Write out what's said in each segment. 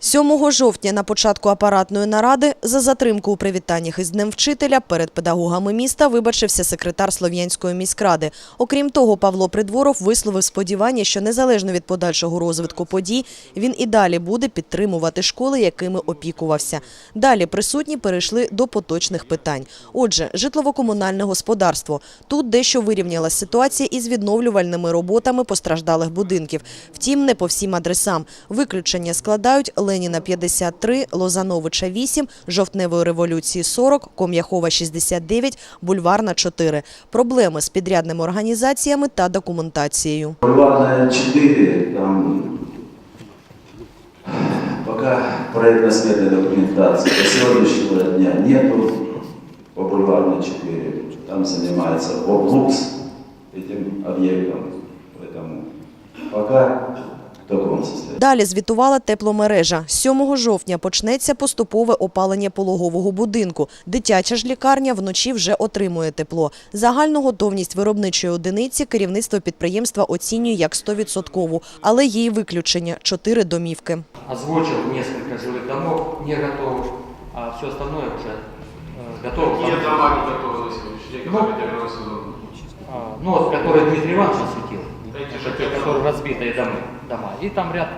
7 жовтня на початку апаратної наради за затримку у привітаннях із Днем вчителя перед педагогами міста вибачився секретар Слов'янської міськради. Окрім того, Павло Придворов висловив сподівання, що незалежно від подальшого розвитку подій, він і далі буде підтримувати школи, якими опікувався. Далі присутні перейшли до поточних питань. Отже, житлово-комунальне господарство. Тут дещо вирівнялась ситуація із відновлювальними роботами постраждалих будинків. Втім, не по всім адресам. Виключення складають Леніна 53, Лозановича 8, Жовтневої революції 40, Ком'яхова 69, Бульварна 4. Проблеми з підрядними організаціями та документацією. Бульварная 4, там пока проектно-сметной документации до сегодняшнего дня нету по бульварной 4. Там занимается Облукс этим объектом. Поэтому пока в таком состоянии. Далі звітувала тепломережа. 7 жовтня почнеться поступове опалення пологового будинку. Дитяча ж лікарня вночі вже отримує тепло. Загальну готовність виробничої одиниці керівництво підприємства оцінює як 100%, але є й виключення – чотири домівки. озвучил несколько жилых домов не готовых, а все остальное уже э, готово. Какие дома не готовы на сегодняшний день, Ну, которые первый сезон? А, Ну, вот, который Дмитрий Иванович осветил, Эти это же те, пять которые разбитые дома, дома. И там ряд,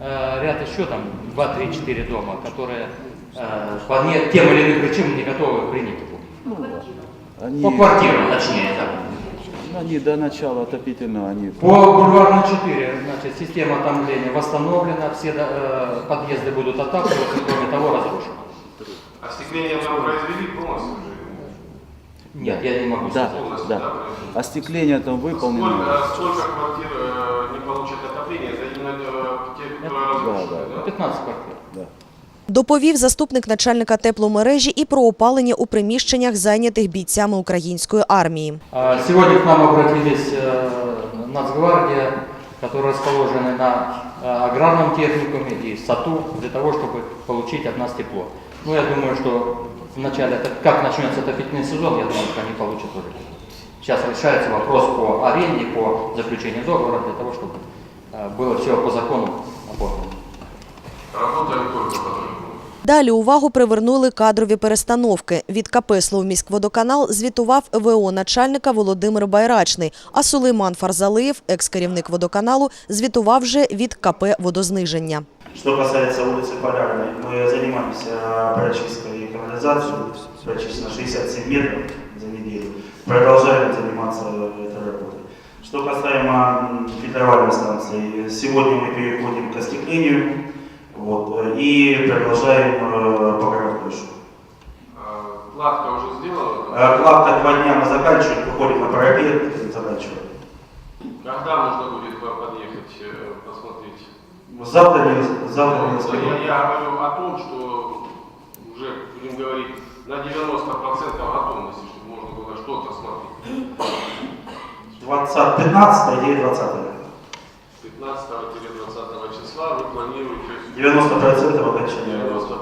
э, ряд еще там 2, 3, 4 дома, которые э, по не- тем или иным причинам не готовы принять его. Они, По квартирам, точнее, да. они до начала отопительного, они По бульварной 4, значит, система отопления восстановлена, все э, подъезды будут отапливаться, кроме того, разрушены. Остекление там произвели полностью? Нет, я не могу да, сказать. полностью, да. да, Остекление там выполнено. Сколько, сколько квартир э, не получат отопление? Это именно э, те, которые разрушены, да. да? 15 квартир. Да. Доповів заступник начальника тепломережі і про опалення у приміщеннях, зайнятих бійцями української армії. А, Сегодня к нам обратились э, Нацгвардия, которые расположены на э, аграрном техникуме и САТУ для того, чтобы получить от нас тепло. Ну, я думаю, что в начале, это- как начнется отопительный сезон, я думаю, что они получат тоже тепло. Сейчас решается вопрос по аренде, по заключению договора, для того, чтобы э, было все по закону оформлено. Работали только потом. Далі увагу привернули кадрові перестановки. Від КП «Словміськводоканал» звітував ВО начальника Володимир Байрачний, а Сулейман Фарзалиєв, екс-керівник водоканалу, звітував вже від КП «Водозниження». Что касается улицы Полярной, мы занимаемся прочисткой канализации, прочищено 67 метров за неделю. Продолжаем заниматься этой работой. Что касаемо фильтровальной станции, сегодня мы переходим к остеклению вот, и продолжаем э, покрывать крышу. Кладка уже сделана? Э, Кладка два дня мы заканчиваем, выходим на парапет, заканчиваем. Когда можно будет по- подъехать, э, посмотреть? Завтра не, завтра не Я, я говорю о том, что уже, будем говорить, на 90% готовности, чтобы можно было что-то смотреть. 20, 15 и 20. 15-20 числа вы планируете 90% окончания 90% работы. готовности. да?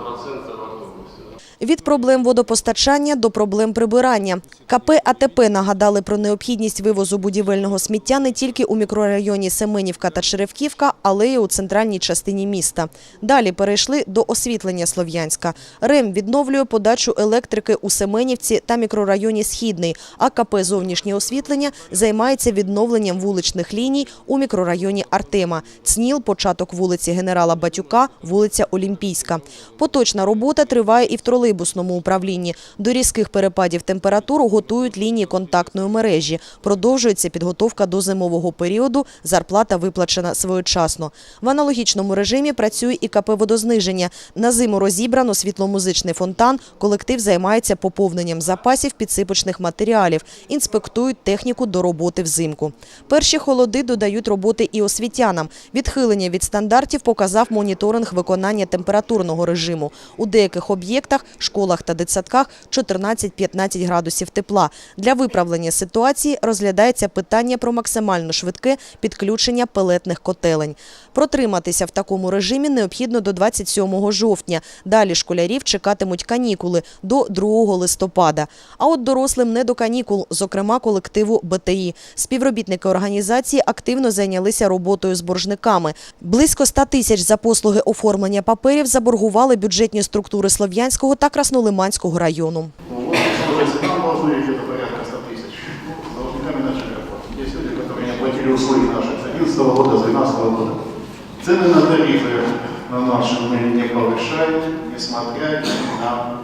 Від проблем водопостачання до проблем прибирання. КП АТП нагадали про необхідність вивозу будівельного сміття не тільки у мікрорайоні Семенівка та Черевківка, але й у центральній частині міста. Далі перейшли до освітлення Слов'янська. РЕМ відновлює подачу електрики у Семенівці та мікрорайоні Східний, а КП «Зовнішнє освітлення» займається відновленням вуличних ліній у мікрорайоні Артема. Цніл, початок вулиці Генерала Батюка, вулиця Олімпійська. Поточна робота триває і в тролейбусному управлінні. До різких перепадів температур готують лінії контактної мережі. Продовжується підготовка до зимового періоду. Зарплата виплачена своєчасно. В аналогічному режимі працює і КП «Водозниження». На зиму розібрано світломузичний фонтан. Колектив займається поповненням запасів підсипочних матеріалів. Інспектують техніку до роботи взимку. Перші холоди додають роботи і освітянам. Відхилення від стандартів показав моніторинг виконання температурного режиму. У деяких об'єктах школах та дитсадках 14-15 градусів тепла. Для виправлення ситуації розглядається питання про максимально швидке підключення пелетних котелень. Протриматися в такому режимі необхідно до 27 жовтня. Далі школярів чекатимуть канікули до 2 листопада. А от дорослим не до канікул, зокрема колективу БТІ. Співробітники організації активно зайнялися роботою з боржниками. Близько 100 тисяч за послуги оформлення паперів заборгували бюджетні структури Слов'янського та Краснолиманського району. Ну, вот, смотрите, нам должны где-то порядка 100 тысяч. Ну, с должниками начали работать. Есть люди, которые не оплатили услуги наши с 11 года, с 12 года. Цены на тарифы на наши мы не повышаем, несмотря на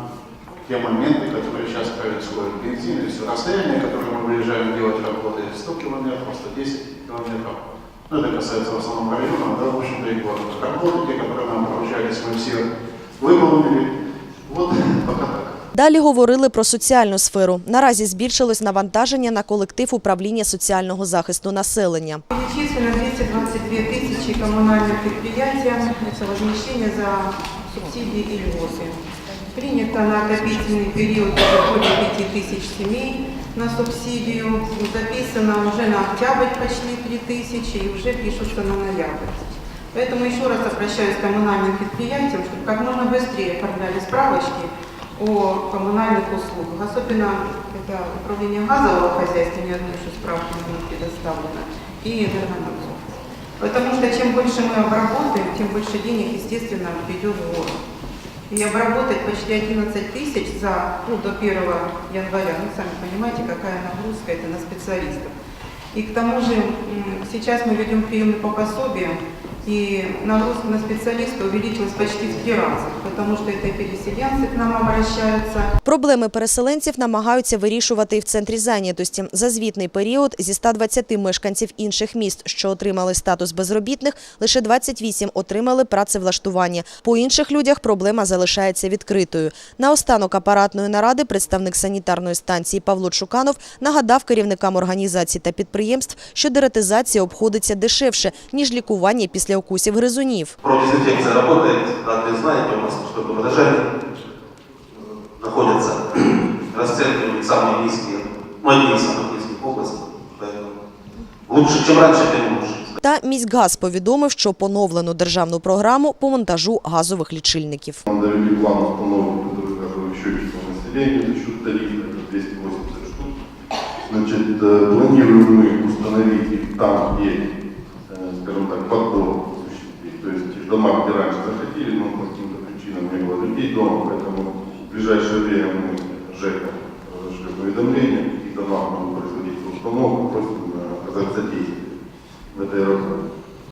те моменты, которые сейчас происходят. Бензин и все расстояние, которое мы выезжаем делать работы, 100 километров, 110 километров. Ну, это касается в основном района, да, в общем-то, и города. Работы, те, которые нам поручались, мы все выполнили. Вот пока так. Далі говорили про соціальну сферу. Наразі збільшилось навантаження на колектив управління соціального захисту населення. Перечислено 222 тысячи коммунальным предприятиям. Это возмещение за субсидии и льготы. Принято на отопительный период уже более 5 тысяч семей на субсидию. Записано уже на октябрь почти 3 тысячи и уже пишутся на ноябрь. Поэтому еще раз обращаюсь к коммунальным предприятиям, чтобы как можно быстрее оформляли справочки о коммунальных услугах. Особенно это управление газового хозяйства, ни одной еще справки не предоставлено, и энергонадзор. Потому что чем больше мы обработаем, тем больше денег, естественно, придет в город. И обработать почти 11 тысяч за, ну, до 1 января, ну, сами понимаете, какая нагрузка это на специалистов. И к тому же сейчас мы ведем приемы по пособиям, и нагрузка на специалиста увеличилась почти в три раза, потому что это переселенцы к нам обращаются, Проблеми переселенців намагаються вирішувати і в центрі зайнятості. За звітний період зі 120 мешканців інших міст, що отримали статус безробітних, лише 28 отримали працевлаштування. По інших людях проблема залишається відкритою. Наостанок апаратної наради представник санітарної станції Павло Чуканов нагадав керівникам організацій та підприємств, що дератизація обходиться дешевше, ніж лікування після укусів гризунів. Продезинфекция работает, как вы знаете, у нас что в Урожане находятся расценки самые низкие, ну, одни из самых низких в области, поэтому лучше, чем раньше, тем лучше. Та міськгаз повідомив, що поновлену державну програму по монтажу газових лічильників. Мы довели план установок газовых газовых счетчиков населения за счет тарифа, это 280 штук. Значит, э, планируем мы установить их там, где, э, Скажем так, подбор осуществить. То есть в где раньше захотели, но по каким-то причинам не было людей дома, поэтому в ближайшее время мы ЖЭКа разошлем уведомления, и в домах будем производить установку, просим э, оказать содействие в этой работе.